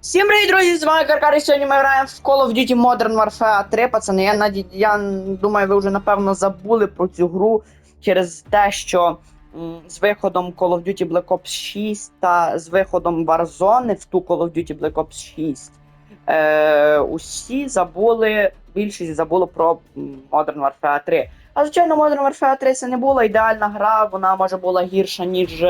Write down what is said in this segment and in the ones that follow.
Всім привіт, друзі! З вами Каркар, і сьогодні ми граємо в Call of Duty Modern Warfare 3, пацани. Я, я думаю, ви вже напевно забули про цю гру через те, що з виходом Call of Duty Black Ops 6 та з виходом Warzone в ту Call of Duty Black Ops 6 е, усі забули, більшість забуло про Modern Warfare 3. А звичайно, Modern Warfare 3 це не була ідеальна гра, вона може була гірша, ніж.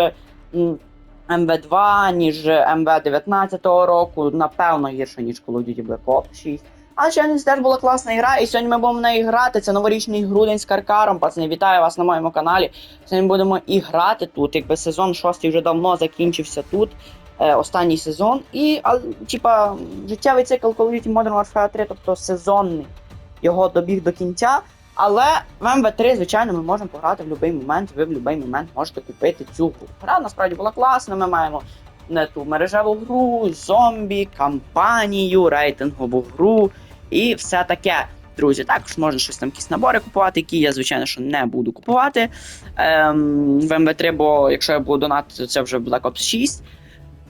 МВ2, ніж МВ19 року, напевно, гірше, ніж Call of Duty Black Ops 6. Але ще теж була класна гра, і сьогодні ми будемо в неї грати. Це новорічний грудень з каркаром. Пацани, вітаю вас на моєму каналі. Сьогодні будемо і грати тут. Якби сезон 6 вже давно закінчився тут. Е, останній сезон. І, а, типа, життєвий цикл Call of Duty Modern Warfare 3, тобто сезонний, його добіг до кінця. Але в МВ3, звичайно, ми можемо пограти в будь-який момент. Ви в будь-який момент можете купити цю гру. Гра насправді була класна. Ми маємо не ту мережеву гру, зомбі, кампанію, рейтингову гру і все таке. Друзі, також можна щось там якісь набори купувати, які я, звичайно, що не буду купувати ем, в МВ3, бо якщо я буду донатити, то це вже Black Ops 6.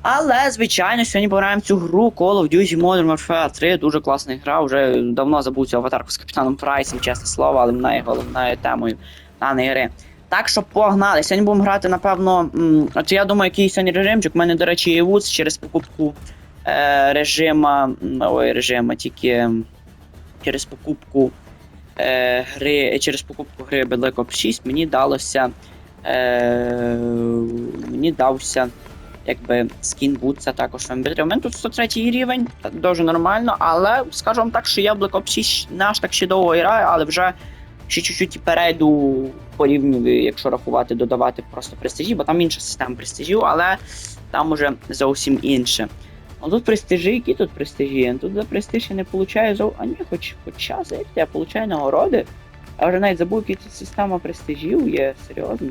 Але, звичайно, сьогодні пограємо цю гру Call of Duty Modern Warfare 3. Дуже класна гра. Вже давно забув цю аватарку з капітаном Прайсом, чесне слово, але вона є головною темою даної гри. Так що погнали. Сьогодні будемо грати, напевно. От я думаю, який сьогодні режимчик. У мене, до речі, є вуз через покупку е, режима. Ой, режима, тільки через покупку е, гри. Через покупку гри Black Ops 6 мені далося. Е, мені дався якби скін бутса також в МБ3. У мене тут 103 рівень, дуже нормально, але скажу вам так, що я в Black Ops 6 не аж так ще довго граю, але вже ще чуть-чуть перейду по рівню, якщо рахувати, додавати просто престижі, бо там інша система престижів, але там уже зовсім інше. Ну тут престижі, які тут престижі? Ну, Тут за престиж я не получаю зов... А ні, хоч хоча я получаю нагороди. Я вже навіть забув, які тут система престижів є, серйозно.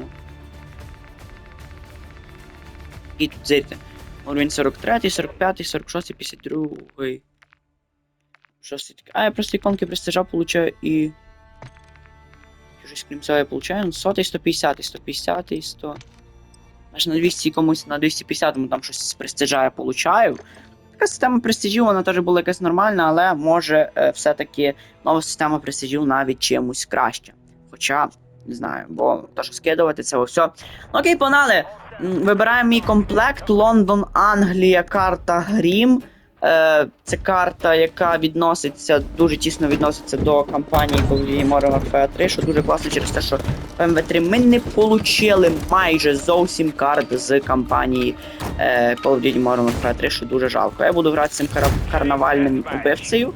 І тут зирте. Уровень 43, 45, 46, 52. Щось таке. А, я просто іконки престижа получаю і. Щось крім цього я получаю. Ну, 100, 150, 150 і 100. Аж на 200 комусь на 250 му там щось з престижа я получаю. Така система престижів, вона теж була якась нормальна, але може е, все-таки нова система престижів навіть чимось краще. Хоча, не знаю, бо то, що скидувати це все. Окей, погнали! Вибираємо мій комплект Лондон, Англія, карта Грім. Е, це карта, яка відноситься, дуже тісно відноситься до кампанії Call of Duty Modern Warfare 3, що дуже класно через те, що в МВ3 ми не получили майже зовсім карт з кампанії Call of Duty Modern Warfare 3, що дуже жалко. Я буду грати цим кара- карнавальним убивцею.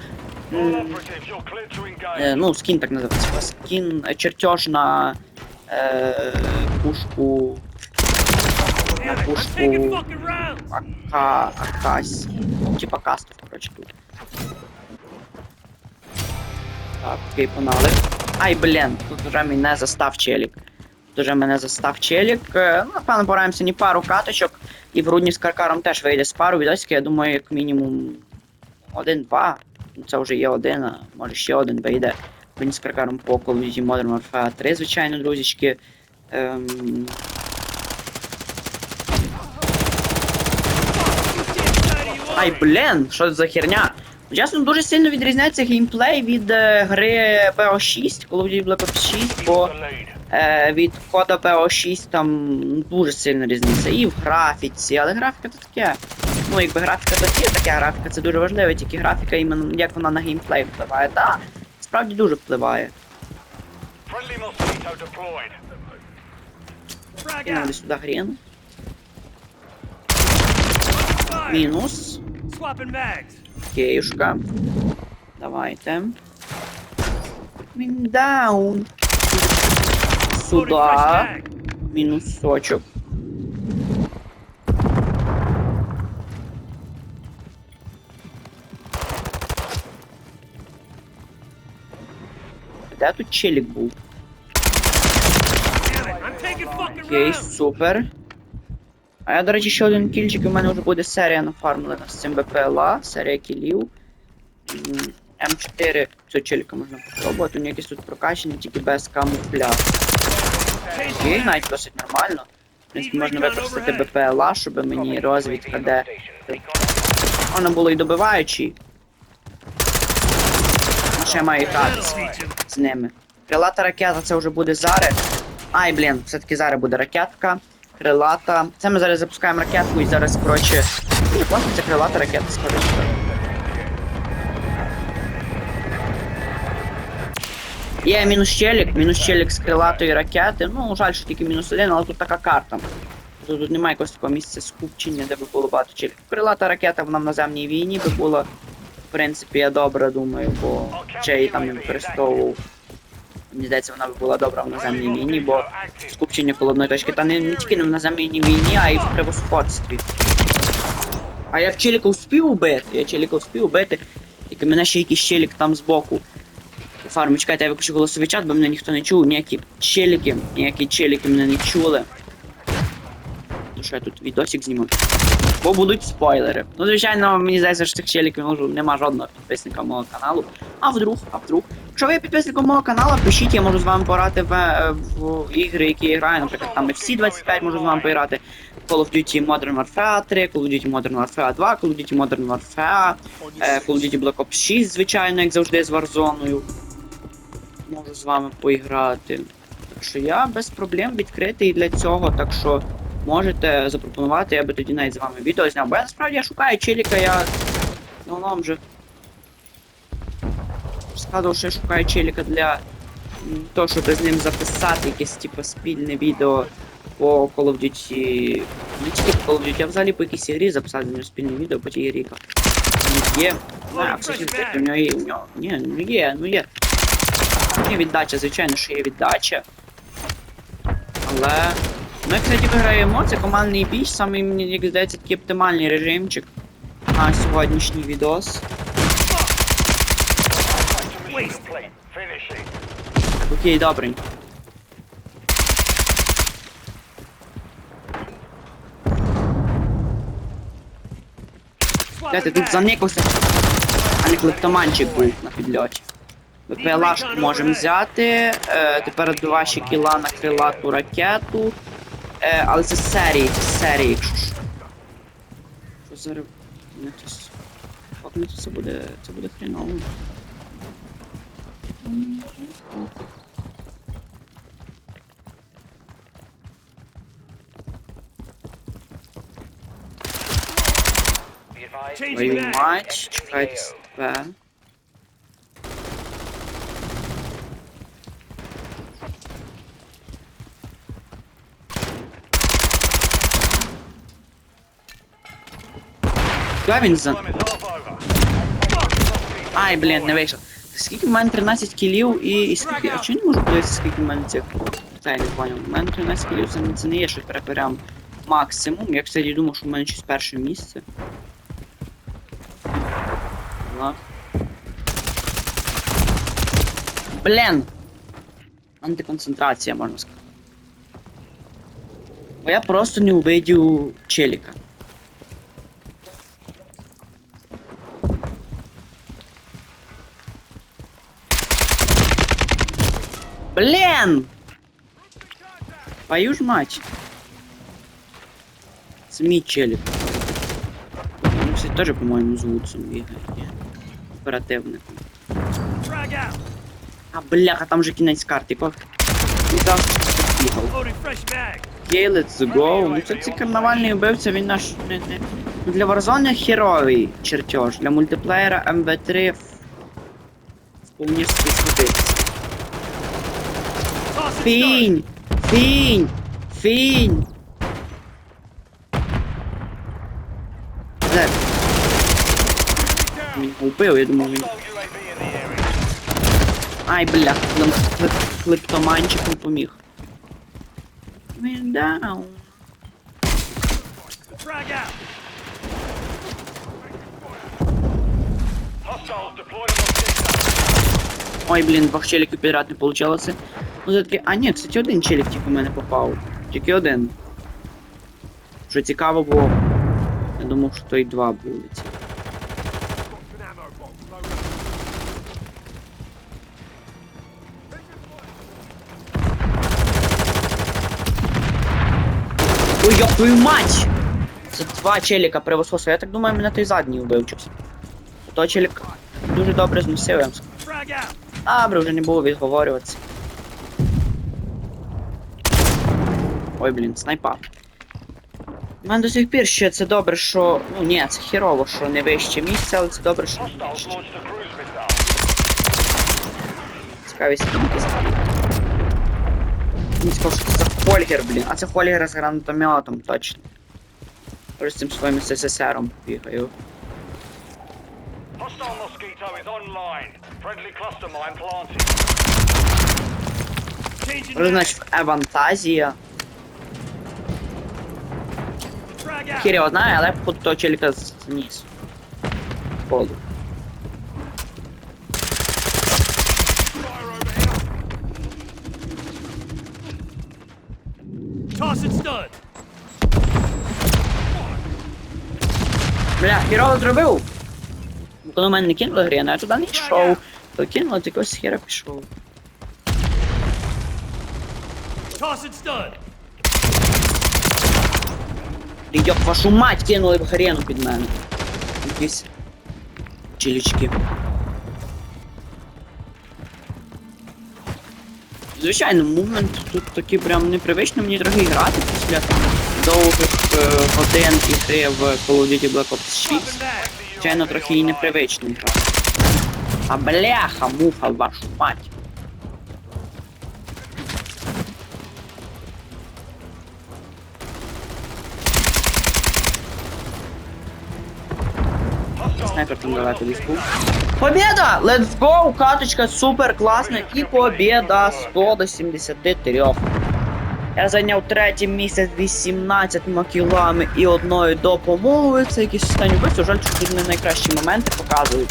Е, ну, скін так називається. Скін чертеж на е, пушку. Пушку Ака. Типа кастов, коротше, тут. Так, окей, погнали. Ай, блін, тут вже мене застав челік. Тут вже мене застав челік. Е, Ну, напевно, пораємося сьогодні пару каточок. І в грудні з каркаром теж вийде з пару відосиків, я думаю, як мінімум один-два. Ну, це вже є один, а може ще один вийде. Він з каркаром по Call of Duty Modern Warfare 3, звичайно, друзічки. Ем... Ай, блін, що це за херня? Чесно, дуже сильно відрізняється геймплей від е, гри BO6, Call of Duty Black Ops 6, бо е, від кода BO6 там дуже сильно різниця. І в графіці, але графіка це таке. Ну, якби графіка то є така графіка, це дуже важливо, тільки графіка, іменно як вона на геймплей впливає. Так, справді дуже впливає. Кинули сюди грін. Мінус. Кеюшка. Давайте. Він даун. Сюда. сочок. Де тут челік був? Taking fucking Окей, супер. А я, до речі, ще один кільчик, і в мене вже буде серія нафармлена з цим БПЛА, серія кілів. М, М4 цього челіка можна попробувати, у якісь тут прокачані, тільки без камуфляжу. Окей, навіть досить нормально. В принципі, можна використати БПЛА, щоб мені розвідка де. Можна було і добиваючи. А ще маю That'll грати teach him. з ними. Крилата ракета це вже буде зараз. Ай, блін, все-таки зараз буде ракетка. Крилата. Це ми зараз запускаємо ракетку і зараз, коротше. Ні, класно, це крилата ракета, скоріше. Є мінус челік, мінус челік з крилатої ракети. Ну, жаль, що тільки мінус один, але тут така карта. Тут, тут немає якогось такого місця скупчення, де би було багато челік. Крилата ракета вона в наземній війні би була. В принципі, я добре думаю, бо ще її там не використовував. Мені здається, вона була добра в наземній війні, бо скупчення коло точки, та не, не тільки в наземній війні, а й в превосходстві. А я в челіка успів убити, я челіка успів убити, тільки мене ще якийсь челік там збоку. Фармі, чекайте, я виключу голосовий чат, бо мене ніхто не чув, ніякі челіки, ніякі челіки мене не чули. Ну що я тут відосик зніму. Бо будуть спойлери. Ну, звичайно, мені здається, що цих челіків можу, нема жодного підписника мого каналу. А вдруг, а вдруг. Якщо ви підписником мого каналу, пишіть, я можу з вами пограти в, е, в ігри, які я граю, наприклад, там FC 25 можу з вами пограти. Call of Duty Modern Warfare 3, Call of Duty Modern Warfare 2, Call of Duty Modern Warfare, е, Call of Duty Black Ops 6, звичайно, як завжди з Warzone. Можу з вами поіграти. Так що я без проблем відкритий для цього, так що можете запропонувати, я би тоді навіть з вами відео зняв. Бо я насправді я шукаю челіка, я давно вже згадував, що я шукаю челіка для того, щоб з ним записати якесь типу спільне відео по Call of Duty. Не тільки по Call of Duty, а взагалі по якійсь ігрі записати з ним спільне відео по тій. Ну, Є. А, кстати, у нього є. У нього. Ні, ну є, ну є. Є віддача, звичайно, що є віддача. Але. Ну, я, кстати, виграємо, це командний бій, саме мені, як здається, такий оптимальний режимчик на сьогоднішній відос. Окей, добренько. Де тут заникався? А не клептоманчик був на підльоті. ВПЛАшку можемо взяти. Е, тепер два ще кіла на крилату ракету. Е, але це з серії, це з серії, якщо що. Що зараз. Не то с- Факнути це буде. це буде хреново. Changing Твою back. мать, чекайте себе. Куди за... Ай, блін, не вийшов. Скільки в мене 13 кілів і, і скільки. А чого не можу подивитися, скільки в мене цих. Це я не поняв. У мене 13 кілів це, це не є щось прям максимум. Я, кстати, думав, що в мене щось перше місце. Ладно. Блін! Антиконцентрація, можна сказати. Бо я просто не увидів челіка. Блін! Твою ж мать. Це мій челік. Ну, кстати, теж, по-моєму, цим бігає. Оперативником. А бляха, там же кінець карти. Ко... І там бігав. Окей, let's go. Ну це цей карнавальний вбивця, він наш. Ну, для Warzone херовий чертеж. Для мультиплеєра МВ3 вполне сходиться. Toss it. Фінь! Фінь! Фінь! Де? Він вбив, я думав він. Ай, бля, клептоманчик не поміг. Він даун. Frag out. Ой, блін, двох челіків підряд не получалося. Ну це таки. А ні, кстати, один челік тільки в мене попав. Тільки один. Що цікаво, бо. Я думав, що то й два будуть. Ой, ёб твою мать! Це два челіка привососа. Я так думаю, мене той задній вбив щось. Той челік дуже добре зносив, я вам скажу. Добре, вже не було відговорюватися. Ой, блін, снайпа. У мене до сих пір ще це добре, що. Ну ні, це хірово, що не вище місце, але це добре, що не вище. Цікаві скільки. Мені цікаво, що це Хольгер, блін. А це Хольгер з гранатометом, точно. Ось з цим своїм СССРом бігаю. Hostile Mosquito is online. Friendly cluster mine planted. Changing Що mag. значить Евантазія? Frag out. Хір його знає, але походу того челіка зніс. Полу. Fire over here. Tossing stud. Бля, хірово зробив. Коли мене не кинули грі, я туди не йшов. То кинули, то якось хіра пішов. Йоп, вашу мать кинули в грену під мене. Якісь чилічки. Звичайно, мувмент тут такі прям непривично мені трохи грати після довгих е, годин ігри в Call of Duty Black Ops 6. Dropping. Звичайно, трохи і непривично. А бляха, муха, вашу мать. Снайпер там далеко десь був. Побєда! Let's go! Каточка супер класна і побєда 100 до 73. Я зайняв третє місце з 18 кілами і одною допомогою. Це якісь останні вбивства. Жаль, тут не найкращі моменти показують.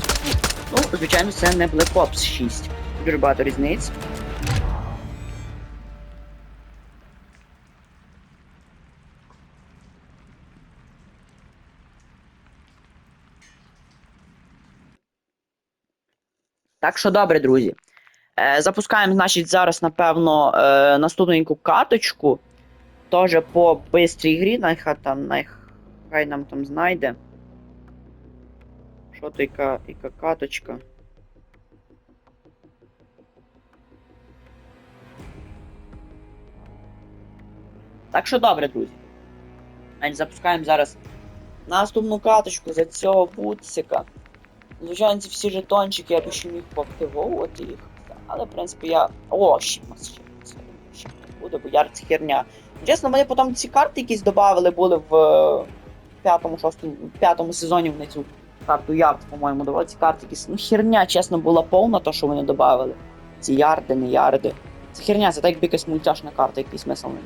Ну, звичайно, це не Black Ops 6. Дуже багато різниць. Так що добре, друзі. Е, запускаємо, значить, зараз, напевно, е, наступненьку каточку. Тоже по бистрій грі, нехай там, нехай нам там знайде. Що то яка, яка каточка? Так що добре, друзі. Запускаємо зараз наступну каточку за цього бутсика. Звичайно, ці всі жетончики я б ще міг поактивовувати їх. Але, в принципі, я. О. Ще буде, бо яр це херня. Чесно, мені потім ці карти якісь додавали були в е, п'ятому, шостому, п'ятому сезоні вони цю карту ярд, по-моєму, давали ці карти якісь. Ну, херня, чесно, була повна, то, що вони додавали. Ці ярди, не ярди. Це херня, це так якби якась мультяшна карта, який смисл не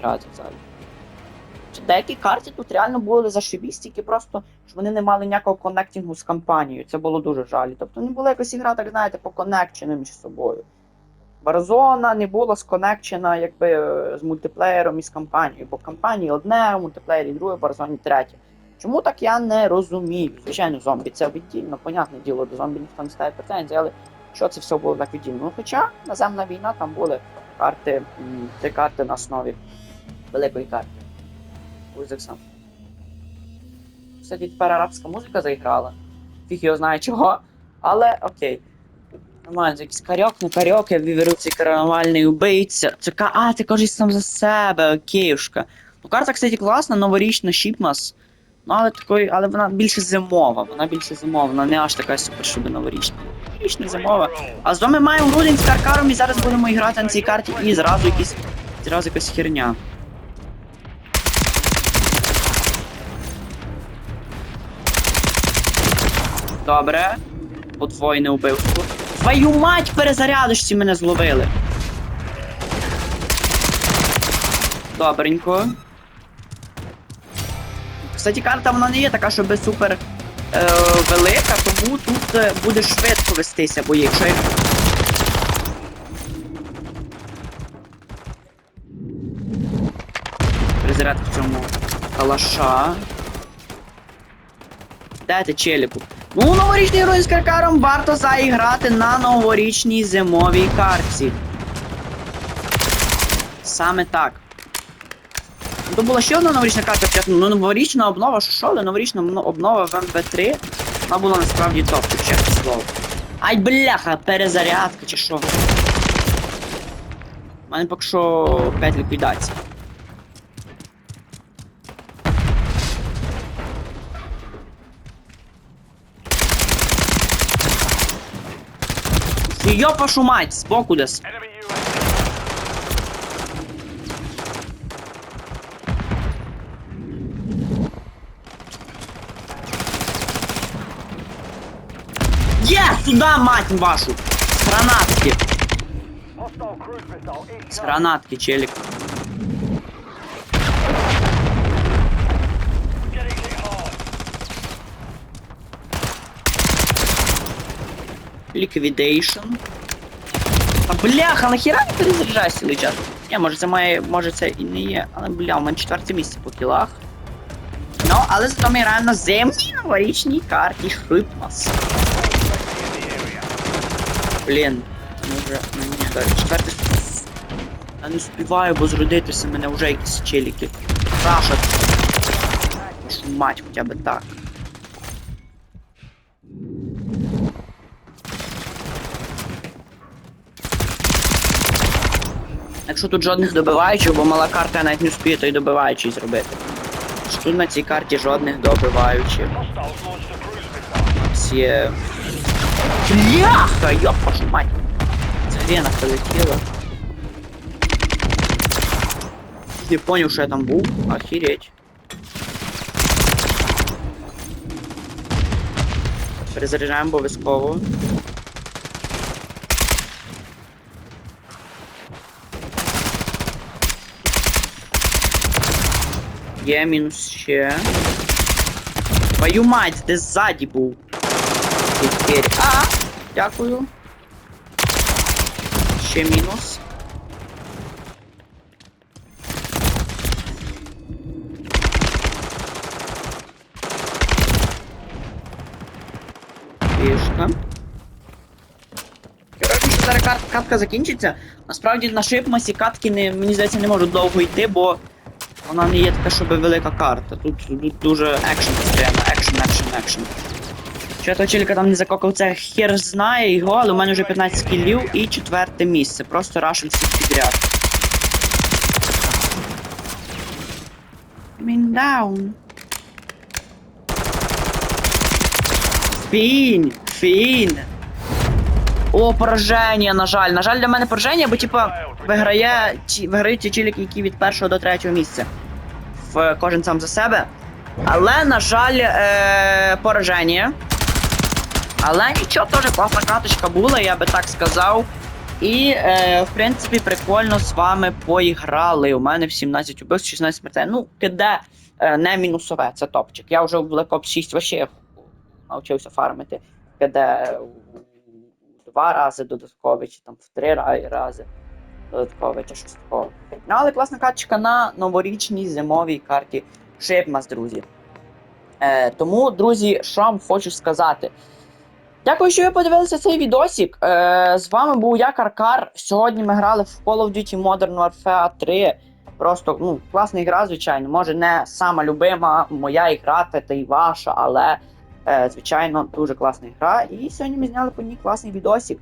грати взагалі. Деякі карти тут реально були зашибісь, тільки просто що вони не мали ніякого коннектингу з компанією. Це було дуже жаль. Тобто не була якась ігра, так знаєте, поконнекчена між собою. Барзона не була сконнекчена якби е, з мультиплеєром і з компанією, бо компанії одне, в мультиплеєрі друге, в Барзоні третє. Чому так я не розумію? Звичайно, зомбі це віддільно, понятне діло, до зомбі ніхто не ставить претензій, але що це все було так віддільно? Ну, хоча наземна війна там були карти, три карти на основі великої карти. Сам. Кстати, тепер арабська музика заіграла. Фіг його знає чого. Але окей. Нормально, якийсь карьок, не карьок, я виберу цей карнавальний убийця. Це ка. А, ти кажеш сам за себе, окейшка. Ну, карта, кстати, класна, новорічна, Шіпмас. Ну, але такої, але вона більше зимова, вона більше зимова, вона не аж така супер, щоб новорічна. Новорічна зимова. А з ми маємо грудень з каркаром і зараз будемо грати на цій карті і зразу якісь. Зразу якась херня. Добре. Подвоєне убивство. Твою мать, перезарядочці мене зловили. Добренько. Кстати, карта вона не є така, щоб супер е, велика, тому тут е, буде швидко вестися бої. Якщо. Перезарядка в цьому калаша. Дайте челіку. Ну, новорічний герой з каркаром варто заіграти на новорічній зимовій карті. Саме так. То була ще одна новорічна карта. Ну, новорічна обнова, що, але новорічна обнова в МВ3. Вона була насправді топ, чесне слово. Ай, бляха, перезарядка чи що. У мене поки що 5 ліквідацій. Йо вашу мать, збоку десь. Enemy UAV. Є! Сюда, мать вашу! З гранатки! Hostile cruise missile З гранатки, челік. Liquidation. А бляха, нахіра не перезаряджаю цілий час? Ні, може це має, може це і не є, але бля, у мене четверте місце по кілах. Ну, але зато ми граємо на земній новорічній карті Шипмас. Блін, може, ні, далі четверте. Я не співаю, бо зродитися мене вже якісь челіки. Рашать. Мать, хоча б так. Якщо тут жодних добиваючих, бо мала карта я навіть не вспіє той добиваючий зробити. Що тут на цій карті жодних добиваючих. Всі... Бляха, йоп, вашу мать. Це вена полетіла. Не поняв, що я там був. Охереть. Перезаряджаємо обов'язково. Є мінус ще. Твою мать, де ззаді був. А, дякую. Ще мінус. Що зараз катка закінчиться. Насправді на шипмасі катки не, мені здається, не можуть довго йти, бо вона не є така, щоб велика карта. Тут, тут дуже екшен постійно, екшен, екшен, екшен. Що я того челіка там не закокав, це хер знає його, але у мене вже 15 кілів і четверте місце. Просто рашим всіх підряд. Він даун. Фінь! О, пораження, на жаль. На жаль, для мене пораження, бо типа виграє ті, виграють ті челіки, які від першого до третього місця. В кожен сам за себе. Але, на жаль, е, пораження. Але нічого, теж класна каточка була, я би так сказав. І, е, в принципі, прикольно з вами поіграли. У мене в 17 убивств, 16 смертей. Ну, КД е, не мінусове, це топчик. Я вже в Black Ops 6 вообще навчився фармити. КД у два рази додаткові, чи там в три рази додаткові, чи щось такого. Ну, але класна каточка на новорічній зимовій карті Shipmas, друзі. Е, тому, друзі, що вам хочу сказати. Дякую, що ви подивилися цей відосик. Е, з вами був я, Каркар. Сьогодні ми грали в Call of Duty Modern Warfare 3. Просто ну, класна гра, звичайно. Може, не сама любима моя ігра, та й ваша, але звичайно дуже класна гра. І сьогодні ми зняли по ній класний відосик.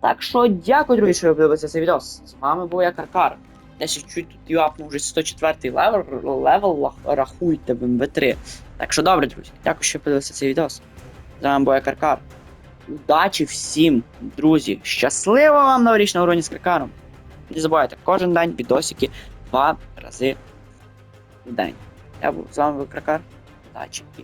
Так що дякую, друзі, що ви подивилися цей відос. З вами був я Каркар. Я ще чуть тут юапнув вже 104 левел, левел рахуйте в МВ3. Так що добре, друзі, дякую, що ви подивилися цей відос. З вами був я Каркар. Удачі всім, друзі! Щасливо вам новорічного уроні з Каркаром! Не забувайте, кожен день відосики два рази в день. Я був з вами Каркар. Удачі і